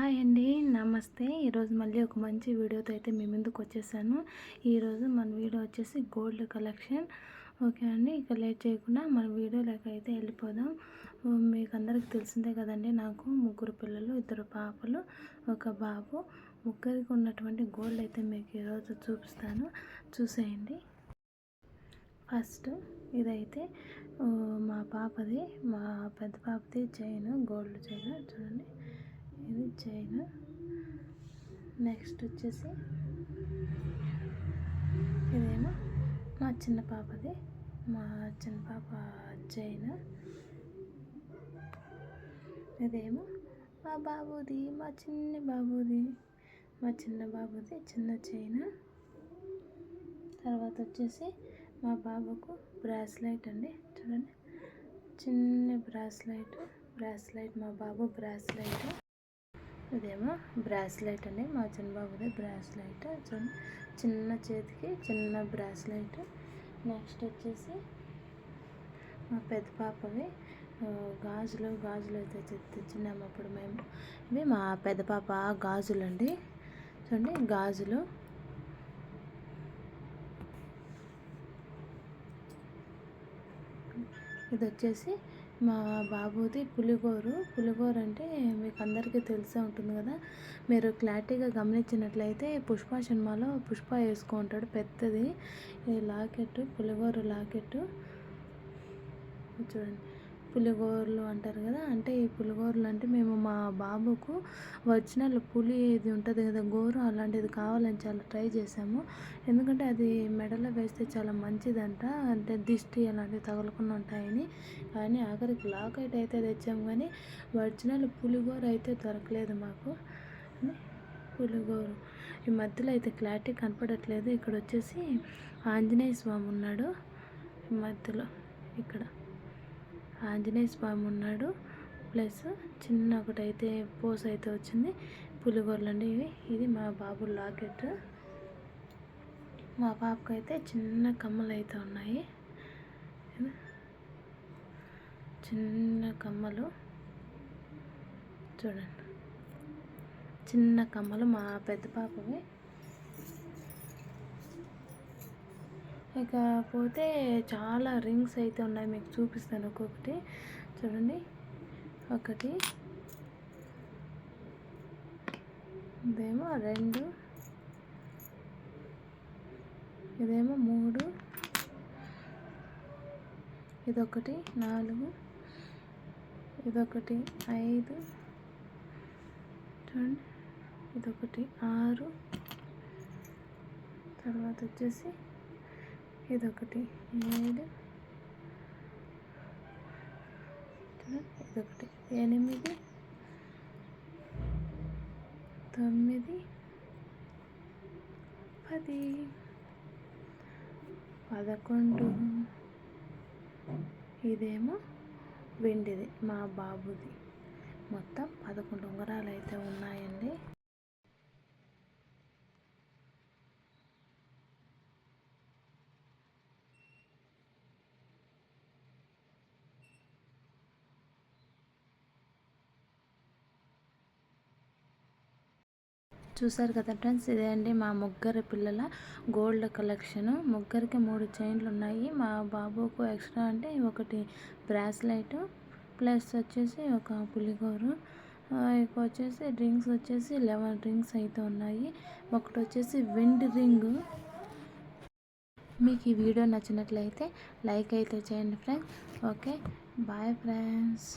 Hi అండి. నమస్తే. ఈరోజు మళ్ళీ ఒక మంచి వీడియోతో అయితే మీ ముందుకు వచ్చేసాను. ఈరోజు మన వీడియో వచ్చేసి గోల్డ్ కలెక్షన్. ఓకే అండి. ఇక లేట్ చేయకుండా మన వీడియోలోకి అయితే వెళ్ళిపోదాం. మీకు అందరికి తెలిసిందే కదండి నాకు ముగ్గురు పిల్లలు ఇద్దరు పాపలు ఒక బాబు. ముగ్గురికి ఉన్నటువంటి గోల్డ్ అయితే మీకు ఈరోజు చూపిస్తాను. చూసేయండి. ఫస్ట్ ఇదైతే మా పాపది మా పెద్ద పాపది చైన్ గోల్డ్ చైన్. చూడండి. ఇది చైన్ నెక్స్ట్ వచ్చేసి ఇదేమో మా చిన్న పాపది. మా చిన్న పాప చైన్ ఇదేమో మా బాబుది మా చిన్న బాబుది. మా చిన్న బాబుది చిన్న చైన్ తర్వాత వచ్చేసి మా బాబుకు బ్రాస్లైట్ అండి. చూడండి. చిన్న బ్రాస్లైట్ బ్రాస్లైట్ మా బాబు బ్రాస్లైట్. ఇదేమో బ్రాస్లైట్ అండి. మా చిన్నబాబుది బ్రాస్లైట్. చిన్న చేతికి చిన్న బ్రాస్లైట్. నెక్స్ట్ వచ్చేసి మా పెద్ద పాపవి గాజులు గాజులు అయితే తెచ్చినాము అప్పుడు మేము ఇవి మా పెద్ద పాప గాజులు అండి చూడండి గాజులు. ఇది వచ్చేసి మా బాబుది పులిగోరు. పులిగోరు అంటే మీకు అందరికీ తెలిసే ఉంటుంది కదా. మీరు క్లారిటీగా గమనించినట్లయితే పుష్ప సినిమాలో పుష్ప వేసుకుంటాడు పెద్దది. ఈ లాకెట్ పులిగోరు లాకెట్ చూడండి. పులిగోరలు అంటారు కదా అంటే ఈ పులిగోరలు అంటే మేము మా బాబుకు వచ్చిన పులి ఇది ఉంటుంది కదా గోరు అలాంటిది కావాలని చాలా ట్రై చేసాము ఎందుకంటే అది మెడలో వేస్తే చాలా మంచిదంట అంటే దిష్టి అలాంటివి తగలకుండా ఉంటాయని. కానీ ఆఖరికి లాకెట్ అయితే తెచ్చాము కానీ ఒరిజినల్ పులిగోర అయితే దొరకలేదు మాకు. పులిగోరు ఈ మధ్యలో అయితే క్లారిటీ కనపడట్లేదు. ఇక్కడ వచ్చేసి ఆంజనేయ స్వామి ఉన్నాడు మధ్యలో ఇక్కడ. ఆంజనేయ స్వామి ఉన్నాడు. ప్లస్ చిన్న ఒకటైతే పోస్ అయితే వచ్చింది. పులిగోరలు అండి ఇవి. ఇది మా బాబు లాకెట్. మా పాపకు అయితే చిన్న కమ్మలు అయితే ఉన్నాయి. చిన్న కమ్మలు. చూడండి. చిన్న కమ్మలు మా పెద్ద పాపవి. ఇకపోతే చాలా రింగ్స్ అయితే ఉన్నాయి మీకు చూపిస్తాను ఒక్కొక్కటి. చూడండి. ఒకటి. ఇదేమో రెండు. ఇదేమో మూడు. ఇదొకటి నాలుగు. ఇదొకటి ఐదు. చూడండి. ఇదొకటి ఆరు. తర్వాత వచ్చేసి ఇదొకటి. ఏడు. ఇదొకటి. ఎనిమిది. తొమ్మిది. పది. పదకొండు. ఇదేమో వెండిది మా బాబుది. మొత్తం పదకొండు ఉంగరాలు అయితే ఉన్నాయండి. చూసారు కదా ఫ్రెండ్స్ ఇదే అండి మా ముగ్గురు పిల్లల గోల్డ్ కలెక్షన్. ముగ్గురికి మూడు చైన్లు ఉన్నాయి. మా బాబుకు ఎక్స్ట్రా అంటే ఒకటి బ్రాస్లైట్ ప్లస్ వచ్చేసి ఒక పులిగోరు ఇక వచ్చేసి రింగ్స్ వచ్చేసి లెవెన్ రింగ్స్ అయితే ఉన్నాయి. ఒకటి వచ్చేసి విండ్ రింగ్. మీకు ఈ వీడియో నచ్చినట్లయితే లైక్ అయితే చేయండి ఫ్రెండ్స్. Okay bye friends.